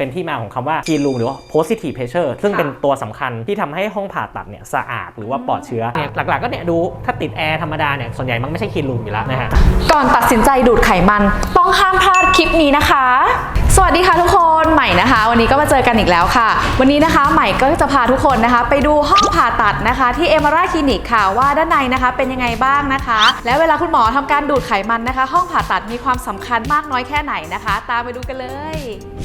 เป็นที่มาของคำว่า clean room หรือว่า positive pressure ซึ่งค่ะเป็นตัวสำคัญที่ทำให้ห้องผ่าตัดเนี่ยสะอาดหรือว่าปลอดเชื้อเนี่ยหลัก ๆ ก็เนี่ยดูถ้าติดแอร์ธรรมดาเนี่ยส่วนใหญ่มันไม่ใช่ clean room อยู่แล้วนะฮะก่อนตัดสินใจดูดไขมันต้องห้ามพลาดคลิปนี้นะคะ สวัสดีค่ะทุกคนใหม่นะคะ วันนี้ก็มาเจอกันอีกแล้วค่ะ วันนี้นะคะใหม่ก็จะพาทุกคนนะคะ ไปดูห้องผ่าตัดนะคะ ที่เอมาราคลินิกค่ะว่าด้านในนะคะเป็นยังไงบ้างนะคะ และเวลาคุณหมอทำการดูดไขมันนะคะ ห้องผ่าตัดมีความสำคัญมากน้อยแค่ไหนนะคะ ตามไปดูกันเลย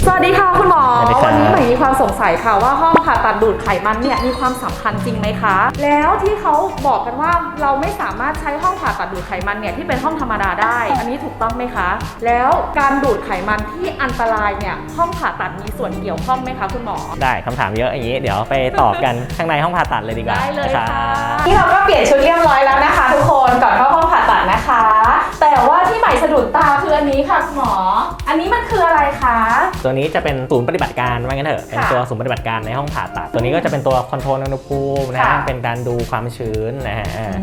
สวัสดีค่ะคุณหมอสวัสดีครับวันนี้ใหม่มีความสงสัยค่ะว่าห้องผ่าตัดดูดไขมันเนี่ยมีความสำคัญจริงไหมคะ แล้วที่เขาบอกกันว่าเราไม่สามารถใช้ห้องผ่าตัดดูดไขมันเนี่ยที่เป็นห้องธรรมดาได้ อันนี้ถูกต้องไหมคะ แล้วการดูดไขมันที่อันตรายเนี่ยห้องผ่าตัดมีส่วนเกี่ยวข้องไหมคะคุณหมอ ได้คำถามเยอะอย่างนี้ เดี๋ยวไปตอบกันข้างในห้องผ่าตัดเลยดีกว่าได้เลยนรับค่ะ นี่เราก็เปลี่ยนชุดเรียบร้อยแล้วนะคะ ทุกคนก่อนเข้าห้องผ่าตัดนะคะ แต่ว่าที่ใหม่สะดุดตาคืออันนี้ค่ะคุณหมอ อันนี้มันคืออะไรคะ ตัวนี้จะเป็นศูนย์ปฏิบัติการว่างั้นเถอะ เป็นค่ะตัวศูนย์ปฏิบัติการในห้องผ่าตัด ตัวนี้ก็จะเป็นตัวคอนโทรลอุณหภูมินะค่ะฮะเป็นการดูความชื้นนะฮะอ่า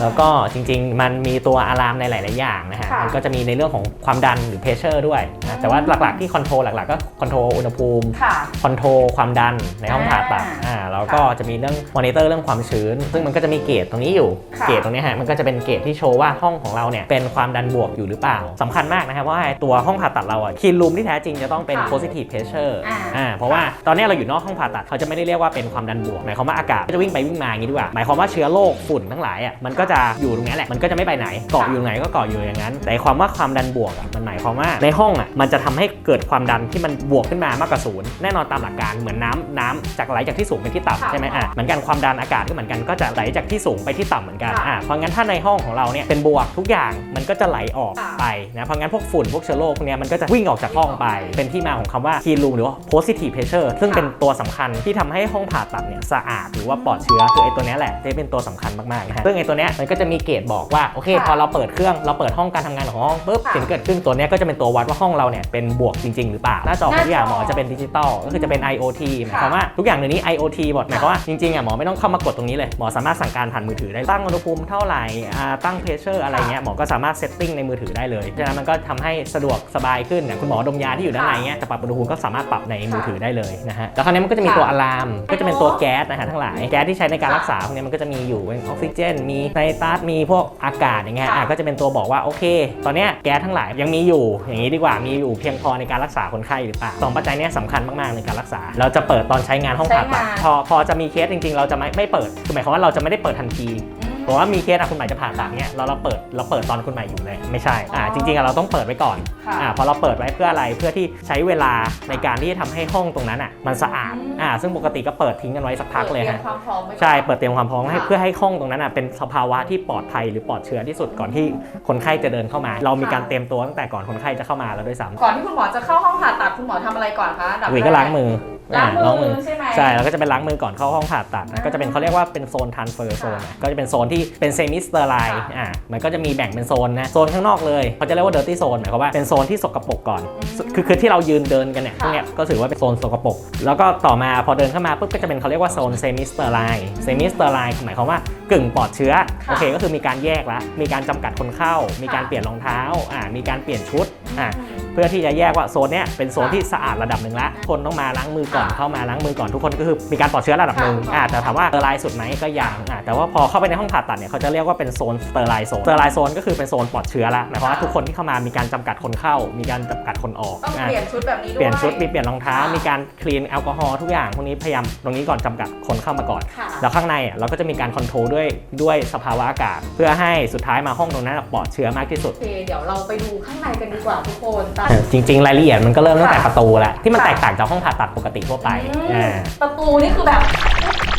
แล้วก็จริงๆ มันมีตัวอะลามในหลาย ๆ อย่างนะฮะ ค่ะ มันก็จะมีในเรื่องของความดันหรือเพรสเชอร์ด้วยอืนะมแต่ว่าหลัก ๆ ที่คอนโทรลหลัก ๆ ก็คอนโทรลอุณหภูมิ ค่ะ คอนโทรลความดันในห้องผ่าตัดอ่าอ่าแล้วก็จะมีเรื่องมอนิเตอร์เรื่องความชื้น ซึ่งมันก็จะมีเกจตรงนี้อยู่ ค่ะ เกจตรงนี้ฮะ มันก็จะเป็นเกจที่โชว์ว่าห้องของเราเนี่ยเป็นความดันบวกอยู่หรือเปล่า สำคัญมากนะครับว่าตัวห้องผ่าตัดเราอะคีนรูมที่แท้จริงจะต้องเป็น ค่ะ positive pressure อ่า อ่า เพราะว่าตอนนี้เราอยู่นอกห้องผ่าตัดเขาจะไม่ได้เรียกว่าเป็นความดันบวก หมายความว่าอากาศก็จะวิ่งไปวิ่งมาอย่างนี้ดีกว่า หมายความว่าเชื้อโรคฝุ่นทั้งหลายอะ มันก็จะอยู่ตรงนี้แหละ มันก็จะไม่ไปไหน เกาะอยู่ตรงไหนก็เกาะอยู่อย่างนั้น แต่ความว่าความดันบวกอะ มันหมายความว่าในห้องอะ มันจะทำให้เกิดความดันที่มันบวกขึ้นมามากกว่าศูนย์แน่นอนตามหลักการเหมือนน้ำน้ำจากไหลจากที่สูงไปที่ค่ะต่ำใช่ไหมอะ เหมือนกันความดันอากาศก็เหมือนกัน ก็จะไหลจากที่สูงไปที่ต่ำเหมือนกันค่ะอะ เพราะงั้นถ้าในห้องของเราเนี่ยเป็นบวกทุกอย่าง มันก็จะไหลออกค่ะไปนะ เพราะงั้นพวกฝุ่นพวกเชื้อโรคพวกเนี้ยมันก็จะวิ่งออกจากห้องไป เป็นที่มาของคำว่า clean room หรือว่า positive pressure ซึ่งเป็นตัวสำคัญที่ทำให้ห้องผ่าตัดเนี่ยสะอาดหรือว่าปลอดเชื้อคือไอ้ตัวเนี้ยแหละที่เป็นตัวสำคัญมากๆนะฮะซึ่งไอ้ตัวเนี้ยมันก็จะมีเกณฑ์บอกว่าโอเคค่ะพอเราเปิดเครื่องเราเปิดห้องการทำงานของห้องปุ๊บค่ะสิ่งที่เกิดขึ้นตัวเนี้ยก็จะเป็นตัววัดว่าห้องเราเนี่ยเป็นบวกจริง ๆ หรือเปล่าหน้าจอของทุกอย่างหมอจะเป็นดิจิตอลก็คือจะเป็น IoT หมายความว่าทุกอย่างเดี๋ยวนี้ IoT หมดหมายความว่าจริงๆอะหมอไม่ต้องเข้ามากดตรงนี้เลยหมอสามารถสั่งการผ่านมือถือได้ตั้งอุณหภูมิเท่าไหร่อ่าตั้งเพรสเชอร์อะไรเงี้ยหมอก็สามารถเซตติ้งในมือถือได้เลยฉะนั้นมันก็ทำให้สะดวกสบายขึ้นอย่างคุณหมอดมยาที่อยู่ด้านในเงี้ยจะปรับอุณหภูมิก็สามารถปรับในมือถือได้เลยนะฮะแล้วคราวนี้มันก็จะมีตัวอะลามก็จะเป็นตัวแก๊สนะฮะทั้งหลายแก๊สที่ใช้ในการรักษาพวกเนี้ยมันก็จะมีอยู่เป็นออกซิเจนมีไนตรัสมีพวกอากาศอย่างเงี้ยอะก็จะเป็นตัวบอกว่าโอเค ตอนเนี้ยแก๊สทั้งหลายยังมีอยู่ อย่างนี้ดีกว่ามีอยู่เพียงพอในการรักษาคนไข้หรือเปล่าสองปัจจัยเนี้ยสำคัญมากๆในการรักษา เราจะเปิดตอนใช้งานห้องผ่าตัดใช้งานพอพอจะมีเคสจริงๆ เราจะไม่ไม่เปิดคือหมายความว่าเราจะไม่ได้เปิดทันที บอกว่ามีเคสอะคุณหมายจะผ่าตัดเนี่ยเราเราเปิดเราเปิดตอนคุณหมายอยู่เลยไม่ใช่อ่าจริงๆอะเราต้องเปิดไว้ก่อนค่ะอ่าพอเราเปิดไว้เพื่ออะไรเพื่อที่ใช้เวลาในการที่จะทำให้ห้องตรงนั้นอะมันสะอาดอืม อ่าซึ่งปกติก็เปิดทิ้งกันไว้สักพักเลยตรีฮะมความพร้อมไว้ก่อน ใช่ เปิดเตรียมความพร้อมให้ค่ะ เพื่อให้ห้องตรงนั้นอะเป็นสภาวะที่ปลอดภัยหรือปลอดเชื้อที่สุดก่อนที่คนไข้จะเดินเข้ามา เรามีการเตรียมตัวตั้งแต่ก่อนคนไข้จะเข้ามาแล้วด้วยซ้ำก่อนที่คุณหมอจะเข้าห้องผ่าตัดคุณหมอทำอะไรก่อนคะอันดับหวีแรก็ล้างมือล้างอ่มือใช่ไหม ใช่แล้วก็จะเป็นล้างมือก่อนเข้าห้องผ่าตัดนะอ่าก็จะเป็นเขาเรียกว่าเป็นโซน transfer zone ค่ะก็จะเป็นโซนที่เป็นเซมิสเตอร์ไลน์ค่ะอ่ามันก็จะมีแบ่งเป็นโซนนะโซนข้างนอกเลยเขาจะเรียกว่า dirty zone หมายความว่าเป็นโซนที่สกปรกก่อนอืมคือคือที่เรายืนเดินกันเนี่ยค่ะพวกเนี้ยก็ถือว่าเป็นโซนสกปรกแล้วก็ต่อมาพอเดินเข้ามาปุ๊บก็จะเป็นเขาเรียกว่าโซนเซมิสเตอร์ไลน์เซมิสเตอร์ไลน์หมายความว่ากึ่งปลอดเชื้อค่ะโอเคก็คือมีการแยกละมีการจำกัดคนเข้า มีการค่ะเปลี่ยนรองเท้าอ่ามีการเปลี่ยนชุดอ่าอืม เพื่อที่จะแยกว่าโซนเนี้ยเป็นโซนค่ะที่สะอาดระดับหนึ่งละคนต้องมาล้างมือก่อนค่ะเข้ามาล้างมือก่อนทุกคนก็คือมีการปลอดเชื้อระดับหนึ่งค่ะอ่าแต่ถามว่าเตอร์ไลน์สุดไหมก็ยังอ่าแต่ว่าพอเข้าไปในห้องผ่าตัดเนี่ยเขาจะเรียกว่าเป็นโซนสเตอร์ไลน์โซนสเตอร์ไลน์โซนก็คือเป็นโซนปลอดเชื้อละหมายความว่าค่ะทุกคนที่เข้ามามีการจำกัดคนเข้า มีการจำกัดคนออกต้องอ่าเปลี่ยนชุดแบบนี้ด้วยเปลี่ยนชุดมีเปลี่ยนรองเท้าค่ะมีการคลีนแอลกอฮอล์ทุกอย่างพวกนี้พยายามตรงนี้ก่อนจำกัดคนเข้ามาก่อนค่ะแล้วข้างในอะเราก็จะมีการคอนโทรลด้วยด้วยสภาวะอากาศ เพื่อให้สุดท้ายมาห้องตรงนั้นปลอดเชื้อมากที่สุดโอเคเดี๋ยวเราไปดูข้างในกันดีกว่าทุกคนตามเออจริง ๆ รายละเอียดมันก็เริ่มตั้งแต่ค่ะประตูแหละที่มันค่ะแตกต่างจากห้องผ่าตัดปกติทั่วไปอืมอ่า ประตูนี่คือแบบ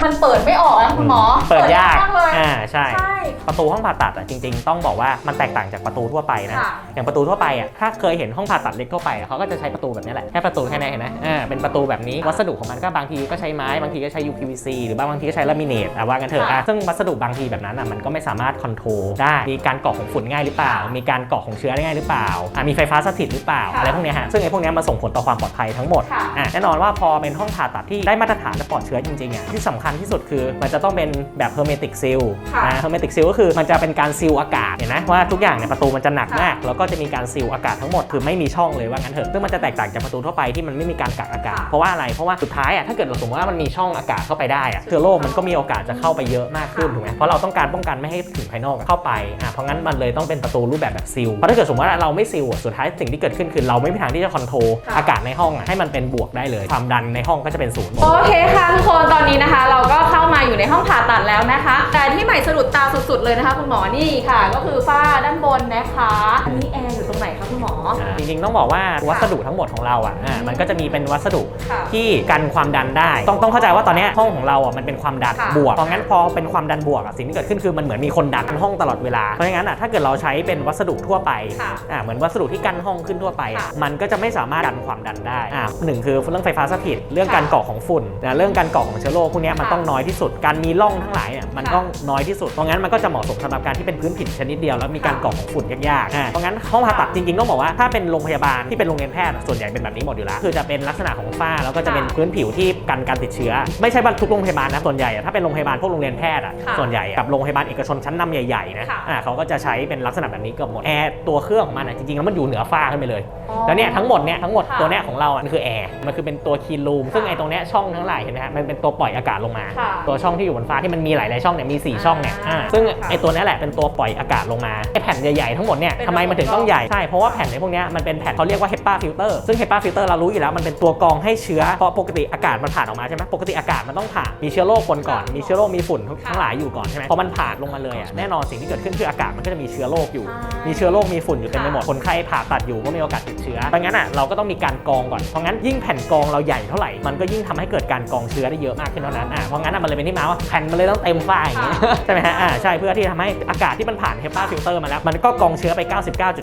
มันเปิดไม่ออกนะคุณหมอเปิดยากมากเลยอ่าใช่ ใช่ ประตูห้องผ่าตัดอะจริงๆ ต้องบอกว่ามันแตกต่างจากประตูทั่วไปนะ ค่ะอย่างประตูทั่วไปอะถ้าเคยเห็นห้องผ่าตัดเล็กทั่วไปอะเขาก็จะใช้ประตูแบบนี้แหละแค่ประตูแค่นี้เห็นไหมอ่าเป็นประตูแบบนี้วัสดุของมันก็บางทีก็ใช้ไม้บางทีก็ใช้ UPVC หรือบางทีก็ใช้ลามิเนตอะว่ากันเถอะอะค่ะ ซึ่งวัสดุบางทีแบบนั้นอะมันก็ไม่สามารถคอนโทรลได้มีการเกาะของฝุ่นง่ายหรือเปล่า มีการเกาะของเชื้อได้ง่ายหรือเปล่าอะมีไฟฟ้าสถิตหรือเปล่าล่าค่ะอะไรพวกเนี้ยฮะซึ่งไอ้พวกเนี้ยมันส่งผลต่อความปลอดภัยทั้งหมด ค่ะ อะแน่นอนว่าพอเป็นห้องผ่าตัดที่ได้มาตรฐานและปลอดเชื้อจริงๆอะที่สำคัญที่สุดคือ มันจะต้องเป็นแบบ hermetic seal ค่ะนะ hermetic seal ก็คือมันจะเป็นการซีลอากาศเห็นนะว่าทุกอย่างเนี่ยประตูมันจะหนักมาก แล้วก็จะมีการซีลอากาศทั้งหมดคือไม่มีช่องเลยว่างั้นเถอะซึ่งมันจะแตกต่างจากประตูทั่วไปที่มันไม่มีการกักอากาศค่ะเพราะว่าอะไรเพราะว่าสุดท้ายอะถ้าเกิดเราสมมติว่ามันมีช่องอากาศเข้าไปได้อะเชื้อโรคมันก็มีโอกาสจะเข้าไปเยอะมากขึ้นถูกไหมเพราะเราต้องการป้องกันไม่ให้ถึงภายนอกอะเข้าไปอะเพราะงั้นมันเลยต้องเป็นประตูรูปแบบแบบซีลเพราะถ้าเกิดสมมติว่าเราไม่ซีลอะสุดท้ายสิ่งที่เกิดขึ้นคือเราไม่มีทางที่จะคอนโทรลค่ะอากาศในห้องอะให้มันเป็นบวกได้เลย ความดันในห้องก็จะเป็นศูนย์หมดโอเคค่ะทุกคนตอนนี้นะคะเราก็เข้ามาอยู่ในห้องผ่าตัดแล้วนะคะ แต่ที่ใหม่สะดุดตาสุด ๆ เลยนะคะ คุณหมอนี่ค่ะ ก็คือฝ้าด้านบนนะคะอันนี้แอร์อยู่ตรงไหนคะคุณหมออ่าจริงๆต้องบอกว่าวัสดุทั้งหมดของเราอะอ่ามันก็จะมีเป็นวัสดุค่ะที่กันความดันได้ ต้องต้องเข้าใจว่าตอนเนี้ยห้องของเราอะมันเป็นความดันค่ะบวกเพราะงั้นพอเป็นความดันบวกอะสิ่งที่เกิดขึ้นคือมันเหมือนมีคนดันห้องตลอดเวลาเพราะงั้นอะถ้าเกิดเราใช้เป็นวัสดุทั่วไปค่ะอ่าเหมือนวัสดุที่กั้นห้องขึ้นทั่วไปอะค่ะมันก็จะไม่สามารถกันความดันได้อ่าหนึ่งคือเรื่องไฟฟ้าสถิตเรื่องค่ะการเกาะของฝุ่นนะเรื่องการเกาะของเชื้อโรคพวกเนี้ยมันค่ะต้องน้อยที่สุด การมีร่องทั้งหลายเนี่ยมันค่ะต้องน้อยที่สุด เพราะงั้นมันก็จะเหมาะสมสำหรับการที่เป็นพื้นผินชนิดเดียวแล้วมีการค่ะเกาะของฝุ่นยากๆอ่าเพราะงั้นห้องผ่าตัดจริงๆต้องบอกว่าถ้าเป็นโรงพยาบาลที่เป็นโรงเรียนแพทย์อะส่วนใหญ่เป็นแบบนี้หมดอยู่แล้วคือจะเป็นลักษณะของฝ้าแล้วก็จะเป็นค่ะพื้นผิวที่กันการติดเชื้อ ไม่ใช่ว่าทุกโรงพยาบาลนะส่วนใหญ่อะถ้าเป็นโรงพยาบาลพวกโรงเรียนแพทย์อะค่ะส่วนใหญ่อะกับโรงพยาบาลเอกชนชั้นนำใหญ่ๆนะค่ะ อ่าเขาก็จะใช้เป็นลักษณะแบบนี้เกือบหมดแอร์ตัวเครื่องของมันอะจริงๆแล้วมันอยู่เหนือฝ้าขึ้นไปเลยอ๋อแล้วเนี่ยทั้งหมดเนี่ยทั้งหมดค่ะ ตัวเนี้ยของเราอะมันคือแอร์มันคือเป็นตัวคีลูมซึ่งไอ้ตรงเนี้ยช่องทั้งหลายเห็นไหมฮะมันเป็นตัวปล่อยอากาศลงมาค่ะตัวช่องที่อยู่บนฟ้าที่มันมีหลาย ๆ ช่องเนี่ยมี 4 ช่องเนี่ยอ่าอ่าซึ่งค่ะไอ้ตัวเนี้ยแหละเป็นตัวปล่อยอากาศลงมาไอ้แผ่นใหญ่ ๆ ทั้งหมดเนี่ยเป็นทำไมมันถึงต้องใหญ่ ใช่ เพราะว่าแผ่นในพวกเนี้ยมันเป็นแผ่นเขาเรียกว่า HEPA filter ซึ่ง HEPA filter เรารู้อยู่แล้วมันเป็นตัวกรองให้เชื้อเพราะปกติอากาศมันผ่านออกมาใช่ไหมปกติอากาศมันต้องผ่านมีเชื้อโรคปนก่อนค่ะมีเชื้อโรคมีฝุ่นทั้งค่ะทั้งหลายอยู่ก่อนใช่ไหมพอมันผ่านลงมาเลยอะแน่นอนสิ่งที่เกิดขึ้นคืออากาศมันก็จะมีเชื้อโรคอยู่อ่ามีมีเชื้อโรคมีฝุ่นอยู่เต็มไปหมดค่ะคนไข้ผ่าตัดอยู่ก็มีโอกาสติดเชื้อเพราะงั้นอะเราก็ต้องมีการกรองก่อนเพราะงั้นยิ่งแผ่นกรองเราใหญ่เท่าไหร่มันก็ยิ่งทำให้เกิดการกรองเชื้อได้เยอะมากขึ้นเท่านั้นอะเพราะงั้นอะมันเลยเป็นที่มาว่าแผ่นมันเลยต้องเต็มฝ้าอย่างเงี้ยใช่ไหมฮะอ่าใช่เพื่อที่ทำให้อากาศที่มันผ่าน HEPA filter มาแล้ว มันก็กรองเชื้อไป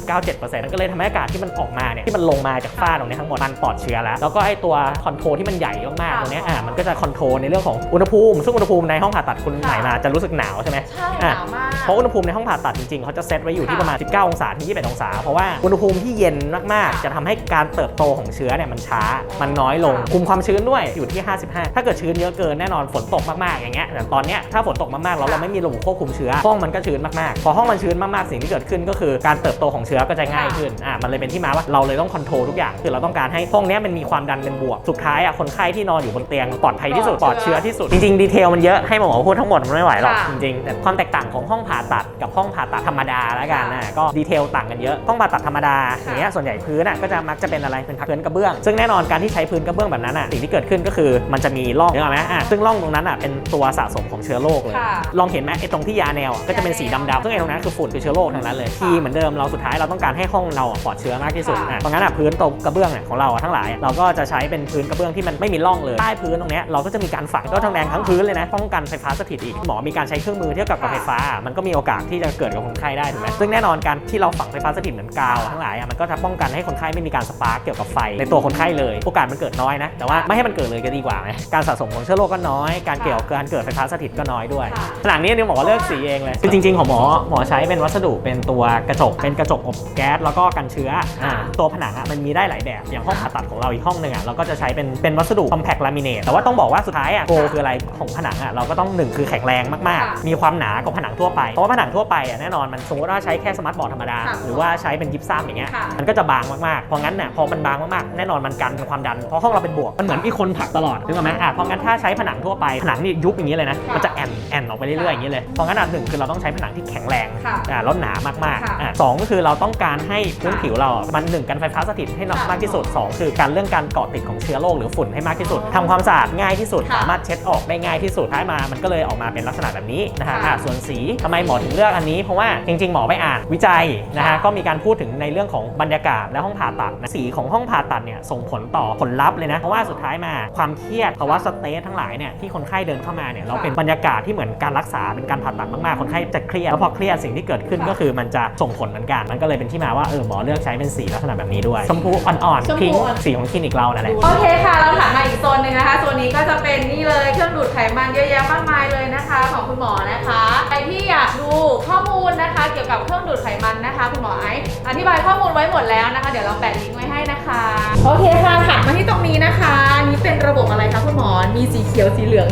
99.97%มันก็เลยทำให้อากาศที่มันออกมาเนี่ยที่มันลงมาจากฝ้าตรงนี้ทั้งหมดมันปลอดเชื้อแล้ว แล้วก็ไอ้ตัวคอนโทรลที่มันใหญ่มากๆตรงเนี้ยอ่ามันก็จะคอนโทรลในเรื่องของอุณหภูมิซึ่งอุณหภูมิในห้องผ่าตัดคุณใหม่มาจะรู้สึกหนาวใช่ไหมใช่หอะนาวมากเพราะอุณหภูมิในห้องผ่าตัดจริงๆเขาจะเซตไว้อยู่ที่ค่ะประมาณ 19 องศาถึง 21 องศา เพราะว่าอุณหภูมิที่เย็นมากค่ะๆจะทำให้การเติบโตของเชื้อเนี่ยมันช้า มันน้อยลงค่ะคุมความชื้นด้วยอยู่ที่ 55 ถ้าเกิดชื้นเยอะเกินแน่นอนฝนตกมากๆอย่างเงี้ยแต่ตอนเนี้ยถ้าฝนตกมากๆแล้วเราไม่มีระบบควบคุมเชื้อห้องมันก็ชื้นมากๆ พอห้องมันชื้นมากๆสิ่งที่เกิดขึ้นก็คือการเติบโตของเชื้อก็จะง่ายขึ้นอะมันเลยเป็นที่มาว่าเราเลยต้องคอนโทรลทุกอย่างคือเราต้องการให้ห้องเนี้ยมันมีความดันเป็นบวกสุดท้ายอะคนไข้ที่นอนอยู่บนเตียงปลอดภัยที่สุดปลอดเชื้อที่สุดจริงๆดีเทลมันเยอะให้หมอพูดทั้งหมดมันไม่ไหวหรอกค่ะจริงๆแต่ความแตกต่างของห้องผ่าตัดกับห้องผ่าตัดธรรมดาแล้วกันนะก็ดีเทลต่างกันเยอะห้องผ่าตัดธรรมดาอย่างเงี้ยส่วนใหญ่พื้นอะก็จะมักจะเป็นอะไรเป็นพื้นกระเบื้อง ซึ่งแน่นอนการที่ใช้พื้นกระเบื้องแบบนั้นอะสิ่งที่เกิดขึ้นก็คือมันจะมีร่องนึกออกไหมอะซึ่งร่องตรงนั้นอะเป็นตัวสะสมของเชื้อโรคเลยค่ะลองเห็นไหมไอ้ตรงที่ยาแนวอะก็จะเป็นสีดำๆซึ่งไอ้ตรงนั้นคือฝุ่นคือเชื้อโรคทั้งนั้นเลยทีเหมือนเดิมเราสุดท้ายเราต้องการให้ห้องเราอะปลอดเชื้อมากที่สุดค่ะอะเพราะงั้นอะพื้นตรงกระเบื้องเนี่ยของเราอะทั้งหลายอะเราก็จะใช้เป็นพื้นกระเบื้องที่มันไม่มีร่องเลยใต้พื้นตรงเนี้ยเราก็จะมีการฝังก็ทองแดงทั้งพื้นเลยนะป้องกันไฟฟ้าสถิตอีกหมอมีการใช้เครื่องมือเทียบกับกับไฟฟ้า มันก็มีโอกาสที่จะเกิดกับคนไข้ได้ถูกไหมซึ่งแน่นอนการที่เราฝังไฟฟ้าสถิตเหมือนกาวทั้งหลายอะมันก็จะป้องกันให้คนไข้ไม่มีการสปาร์กเกี่ยวกับไฟในตัวคนไข้เลยโอกาสมันเกิดน้อยนะแต่ว่าไม่ให้มันเกิดเลยก็ดีกว่าไหมการสะสมของเชื้อโรคก็น้อยการเกี่ยวกับการเกิดไฟฟ้าสถิตก็น้อยด้วยค่ะผนังนี้เนี่ยหมอเลือกสีเองเลยคือจริงๆของหมอหมอใช้เป็นวัสดุเป็นตัวกระจกเป็นกระจกอบแก๊สแล้วก็กันเชื้ออ่าตัวผนังอะมันมีได้หลายแบบอย่างห้องผ่าตัดของเราอีกห้องหนึ่งอะเราก็จะใช้เป็นเป็นวัสดุ compact laminate แต่ว่าต้องบอกว่าสุดท้ายอะโกคืออะไรของผนังอะเราก็ต้องหนึ่งคือแข็งแรงมากค่ะๆมีความหนากว่าผนังทั่วไปเพราะว่าผนังทั่วไปอะแน่นอนมันสมมติว่าใช้แค่สมาร์ทบอร์ดธรรมดาค่ะหรือว่าใช้เป็นยิปซัมอย่างเงี้ยค่ะมันก็จะบางมากๆเพราะงั้นเนี่ยพอมันบางมากๆแน่นอนมันกันความดันเพราะห้องเราเป็นบวกมันเหมือนมีคนผลักตลอดถึงไหมอะเพราะงั้นถ้าใช้ผนังทั่วไปผนังนี่ยุบอย่างนี้เลยนะค่ะมันจะแอนแอนออกไปเรื่อยๆอย่างนี้เลยเพราะงั้นอันหนึ่งคือเราต้องใช้ผนังที่แข็งแรงค่ะอ่าแล้วหนามากค่ะๆอะสองก็คือเราต้องการให้พื้นผิวเราอะมันหนึ่งกันไฟฟ้าสถิตให้มากที่สุดสองคือการเรื่องการเกาะติดของเชื้อโรคหรือฝุ่นให้มากที่สุดทำความสะอาดง่ายที่สุดค่ะสามารถเช็ดออกได้ง่ายที่สุดท้ายมามันก็เลยออกมาเป็นลักษณะแบบนี้นะฮะค่ะ อะส่วนสีทำไมหมอถึงเลือกอันนี้เพราะว่าจริงๆ หมอไปอ่านวิจัยนะฮะค่ะก็มีการพูดถึงในเรื่องของบรรยากาศและห้องผ่าตัดนะสีของห้องผ่าตัดเนี่ยส่งผลต่อผลลัพธ์เลยนะเพราะว่าสุดท้ายมาความเครียดภาวะสเตรสทั้งหลายเนี่ยที่คนไข้เดินเข้ามาเนี่ยเราเป็นบรรยากาศที่เหมือนการรักษาเป็นการผ่าตัดมากๆ คนไข้จะเครียดแล้วพอเครียดสิ่งที่เกิดขึ้นค่ะก็คือมันจะส่งผลเหมือนกันมันก็เลยเป็นที่มาว่าเออหมอเลือกใช้เป็นสีลักษณะแบบนี้ด้วยชมพูอ่อนชมๆพูพิงค์อ่อนสีของคลินิกเรานั่นแหละ โอเคค่ะ เราถามมาอีกโซนหนึ่งนะคะ โซนนี้ก็จะเป็นนี่เลยเครื่องดูดไขมันเยอะแยะมากมายเลยนะคะ ของคุณหมอนะคะ ใครที่อยากดูข้อมู ลนะคะเกี่ยวกับเครื่องดูดไขมันนะคะ คุณหมอไอซ์อธิบายข้อมูลไว้หมดแล้วนะคะ เดี๋ยวเราแปะลิงก์ไว้ให้นะคะ โอเคค่ะถัดมาที่ตรงนี้นะคะอันนี้เป็นระบบอะไรคะคุณหมอ มีสีเขียวสีเหลือง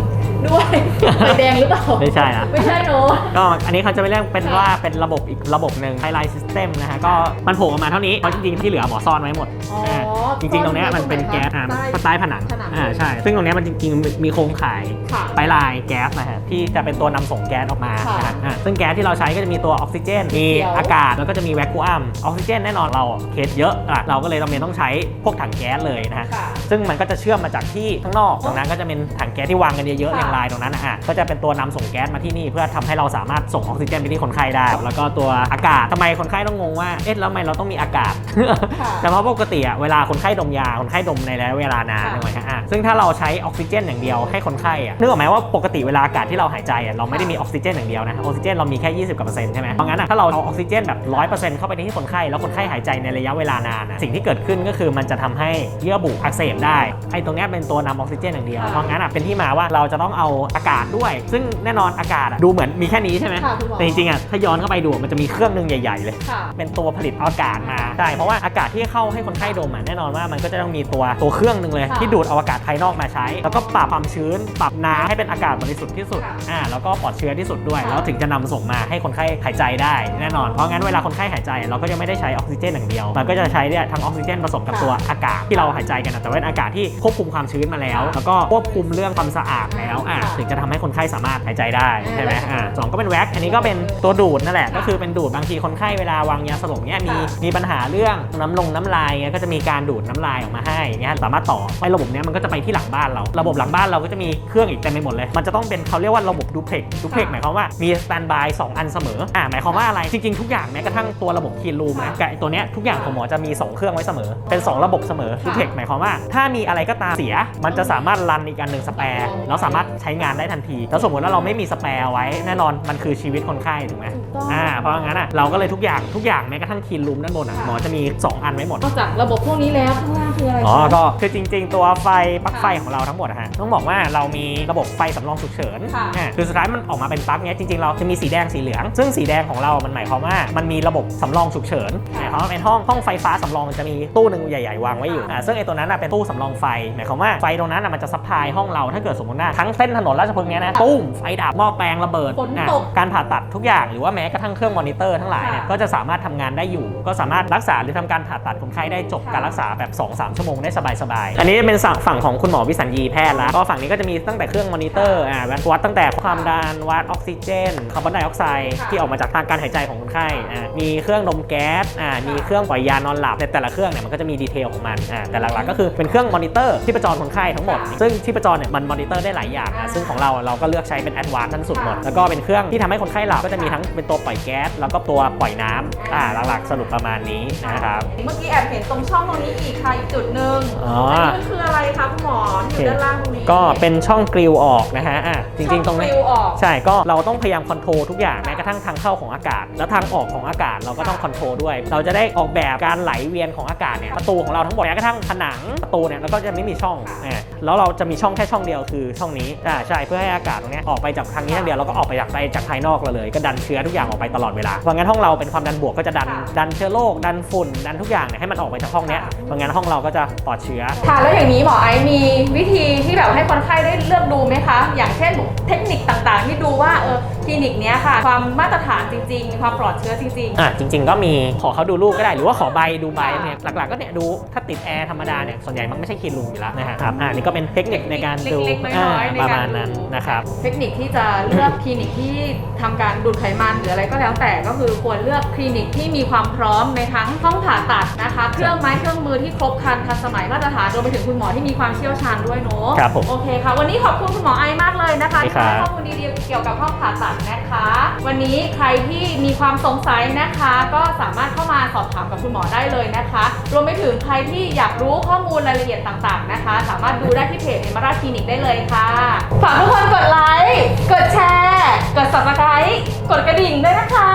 ด้วยไฟแดงหรือเปล่า ไม่ใช่อะไม่ใช่เนอะ ก็อันนี้เขาจะไม่เรียกเป็นค่ะว่าเป็นระบบอีกระบบหนึ่ง Highlight System นะฮะ ก็มันโผล่ออกมาเท่านี้เพราะจริงๆที่เหลือหมอซ่อนไว้หมดอ๋ออ่า จริงๆ ตรงเนี้ยมันเป็นแก๊สอ่าใต้ใต้ผนังผนังอ่าใช่ ซึ่งตรงเนี้ยมันจริงๆ มีโครงข่ายค่ะไปลายแก๊สนะฮะที่จะเป็นตัวนำส่งแก๊สออกมาค่ะนะฮะอ่าซึ่งแก๊สที่เราใช้ก็จะมีตัวออกซิเจน มีเขียว อากาศ แล้วก็จะมีแวคคูอัม ออกซิเจนแน่นอนเราเคสเยอะอะเราก็เลยจำเป็นต้องใช้พวกถังแก๊สเลยนะฮะ ค่ะ ซึ่งมันก็จะเชื่อมมาจากที่ข้างนอกตรงนั้นก็จะเป็นถังแก๊สที่วางกันเยอะๆค่ะเรียงรายตรงนั้นนะอะก็จะเป็นตัวนำส่งแก๊สมาที่นี่เพื่อทำให้เราสามารถส่งออกซิเจนไปที่คนไข้ได้ แล้วก็ตัวอากาศทำไมคนไข้ต้องงงว่าเอ๊ะแล้วทำไมเราต้องมีอากาศ ค่ะ แต่เพราะปกติอะเวลาคนไข้ดมยาคนไข้ดมในระยะเวลานานค่ะถูกไหมฮะอะซึ่งถ้าเราใช้ออกซิเจนอย่างเดียวให้คนไข้อะนึกออกไหมว่าปกติเวลาอากาศที่เราหายใจอะเราไม่ได้มีออกซิเจนอย่างเดียวนะออกซิเจนเรามีแค่ 20กว่าเปอร์เซ็นต์ใช่ไหมเพราะงั้นอะถ้าเราเอาออกซิเจนแบบ100%เข้าไปในที่คนไข้แล้วคนไข้หายใจในระยะเวลานานอะสิ่งที่เกิดขึ้นก็คือมันจะทำให้เยื่อบุอักเสบได้ไอ้ตรงเนี้ยเป็นตัวนำออกซิเจนอย่างเดียวค่ะเพราะงั้นอะเป็นที่มาว่าเราจะต้องเอาอากาศด้วย ซึ่งแน่นอนอากาศอะดูเหมือนมีแค่นี้ใช่ไหมค่ะคุณหมอแต่จริงๆอะถ้าย้อนเข้าไปดูมันจะมีเครื่องหนึงใหญ่ ๆ เลยค่ะเป็นตัวผลิตอากาศมาใช่เพราะว่าอากาศที่เข้าให้คนไข้ดมอะแน่นอนว่ามันก็จะต้องมีตัวตัวเครื่องหนึ่งเลยค่ะที่ดูดเอาอากาศภายนอกมาใช้ แล้วก็ปรับความชื้น ปรับน้ำให้เป็นอากาศบริสุทธิ์ที่สุดค่ะอ่าแล้วก็ปลอดเชื้อที่สุดด้วยค่ะแล้วถึงจะนำส่งมาให้คนไข้หายใจได้แน่นอน เพราะงั้นเวลาคนไข้หายใจเราก็จะไม่ได้ใช้ออกซิเจนอย่างเดียว มันก็จะใช้เนี่ยทั้งออกซิเจนผสมกับตัวอากาศที่เราหายใจกันนะแต่ว่าเป็นอากาศที่ควบคุมความชื้นมาแล้ว แล้วก็ควบคุมเรื่องความสะอาดแล้วอะถึงจะทำให้คนไข้สามารถหายใจได้ใช่ไหมอ่าสองก็เป็นแว็กอันนี้ก็เป็นตัวดูดนั่นแหละ ก็คือเป็นดูดบางทีคนไข้เวลาวางยาสลบเนี่ยมีค่ะมีปัญหาเรื่องน้ำลงน้ำลายเงี้ยก็จะมีการดูดน้ำลายออกมาให้เงี้ยสามารถต่อไอ้ระบบเนี้ยมันก็จะไปที่หลังบ้านเรา ระบบหลังบ้านเราก็จะมีเครื่องอีกเต็มไปหมดเลย มันจะต้องเป็นเขาเรียกว่าระบบดูเพล็กดูเพล็กหมายความว่ามีสแตนบาย2อันเสมออ่าหมายความว่าอะไรจริงๆทุกอย่างแม้กระทั่งตัวระบบคีรูมนะกับไอ้ตัวเนี้ยทุกอย่างของหมอจะมี 2 เครื่องไว้เสมอ เป็น 2 ระบบเสมอดูเพล็กหมายความว่า ถ้ามีอะไรก็ตามเสีย มันจะสามารถรันอีกอันหนึ่งสแปร์แล้วสามารถใช้งานได้ทันที แล้วสมมติว่าเราไม่มีสแปร์ไว้แน่นอนมันคือชีวิตคนไข้ถูกไหมถูกต้องอ่าเพราะงั้นอะเราก็เลยทุกอย่างทุกอย่างแม้กระทั่งคีรูมด้านบนอะหมอจะมี 2 อันไว้หมดนอกจากระบบพวกนี้แล้วข้างล่างคืออะไรอ๋อคะก็คือจริง ๆ ตัวไฟปลั๊กค่ะไฟของเราทั้งหมดอะฮะต้องบอกว่าเรามีระบบไฟสำรองฉุกเฉินค่ะอ่าคือสุดท้ายมันออกมาเป็นปลั๊กเนี้ยจริงๆเราจะมีสีแดงสีเหลือง ซึ่งสีแดงของเรา มันหมายความว่ามันมีระบบสำรองฉุกเฉินหค่ะ มายความว่าเป็นห้องห้องไฟฟ้าสำรองมันจะมีตู้หนึ่งใหญ่ๆวางไว้อยู่อ่าซึ่งไอ้ตัวนั้นน่ะเป็นตู้สำรองไฟหมายความว่าไฟตรงนั้นน่ะมันจะซัพพลายห้องเราถ้าเกิดสมมติว่าทั้งเส้นถนนราชพฤกษ์เนี้ยนะตุ้มไฟดับหม้อแปลงระเบิดฝนอะตกการผ่าตัดทุกอย่างหรือว่าแม้กระทั่งเครื่องมอนิเตอร์ทั้งหลายเนี่ย ค่ะ ก็จะสามารถทำงานได้อยู่ ก็สามารถรักษาหรือทำการผ่าตัดคนไข้ได้จบค่ะ การรักษาแบบ 2-3 ชั่วโมงได้สบายๆ อันนี้เป็นฝั่งฝั่งของคุณหมอวิสัญญีแพทย์แล้วก็ฝั่งนี้ก็จะมีตั้งแต่เครื่องมอนิเตอร์อ่าวัดตั้งแต่ความดันวัดออกซิเจนคาร์บอนไดออกไซด์ค่ะที่ออกมาจากทางการหายใจของคนไข้อ่ามีเครื่องดมแก๊สอ่ามีเครื่องปล่อยยานอนหลับแต่แต่ละเครื่องเนี่ยมันก็จะมีดีเทลของมันอ่าแต่หลักๆก็คือเป็นเครื่องมอนิเตอร์ที่ประจรคนไข้ทั้งหมดค่ะซึ่งที่ประจรเนี่ยมันมอนิเตอร์ได้หลายอย่างอะอ่าซึ่งของเราเราก็เลือกใช้เป็นแอดวานซ์ทั้งสุดหมดค่ะแล้วก็เป็นเครื่องที่ทำให้คนไข้หลับก็จะมีทั้งเป็นตัวปล่อยแก๊สแล้วก็ตัวปล่อยน้ำอ่าหลักๆสรุปประมาณนี้นะครับเมื่อกี้แอบเห็นตรงช่องตรงนี้อีกค่ะอีกจุดหนึ่งอ๋ออั นนี้มันคืออะไรคะคุณหมอที่อยู่ด้านล่างตรงนี้ก็เป็นช่องกริลออกนะฮะอะจริง ๆ ตรงช่อนี้ฟิวออกใช่ก็เราต้องพยายามคอนโทรลทุกอย่างแม้กระทั่งทางเข้าของอากาศ แล้วทางออกของอากาศเราก็ต้องคอนโทรลด้วย เราจะได้ออกแบบการไหลเวียนของอากาศเนี่ยประตูของเราทั้งหมดแม้กระทั่งผนังประตูเนี่ยเราก็จะไม่มีช่องอะแล้วเราจะมีช่องแค่ช่องเดียวคือช่องนี้อ่าใช่เพื่อให้อากาศตรงเนี้ยออกไปจากทางนี้ทางเดียวแล้วก็ออกไปจากไปจากภายนอกเราเลย ก็ดันเชื้อทุกอย่างออกไปตลอดเวลาเพราะงั้นห้องเราเป็นความดันบวกก็จะดันค่ะดันเชื้อโรคดันฝุ่นดันทุกอย่างเนี่ยให้มันออกไปจากห้องเนี้ยเพราะงั้นห้องเราก็จะปลอดเชื้อ ค่ะ แล้วอย่างนี้หมอไอซ์มีวิธีที่แบบให้คนไข้ได้เลือกดูไหมคะ อย่างเช่นเทคนิคต่างๆ ที่ดูว่าเออ ลินิกเนี้ยค่ะ ความมาตรฐานจริงๆมีความปลอดเชื้อจริง อะจริง ๆ ก็มีขอเขาดูรูปก็ได้หรือว่าขอใบดูใบค่ะเนี่ยหลักๆก็เนี่ยดูถ้าติดแอร์ธรรมดาเนี่ยส่วนใหญ่มันไม่ใช่คีรูมอยู่แล้วนะฮะครับอ่านี่ก็เป็นเทคนิคในการดูเล็กๆน้อยๆอ่าในประการมาณนั้นดูนะครับๆ เทคนิคที่จะเลือกคลินิกที่ทำการดูดไขมันหรืออะไรก็แล้วแต่ก็คือควรเลือกคลินิกที่มีความพร้อมในทั้งห้องผ่าตัดนะคะ เครื่องไม้เครื่องมือที่ครบครันทันสมัยมาตรฐานรวมไปถึงคุณหมอที่มีความเชี่ยวชาญด้วยเนาะครับผม โอเคค่ะ วันนี้ขอบคุณคุณหมอไอมากเลยนะคะได้ที่ครับให้ข้อมูลดีๆเกี่ยวกับห้องผ่าตัดนะคะ วันนี้ใครที่มีความสงสัยนะคะ ก็สามารถเข้ามาสอบถามกับคุณหมอได้เลยนะคะ รวมไปถึงใครที่อยากรู้ข้อมูลรายละเอียดต่างๆนะคะ สามารถดูได้ที่เพจเอมาราคลินิกได้เลยค่ะฝากทุกคนกดไลค์กดแชร์ กด subscribe กดกระดิ่งด้วยนะคะ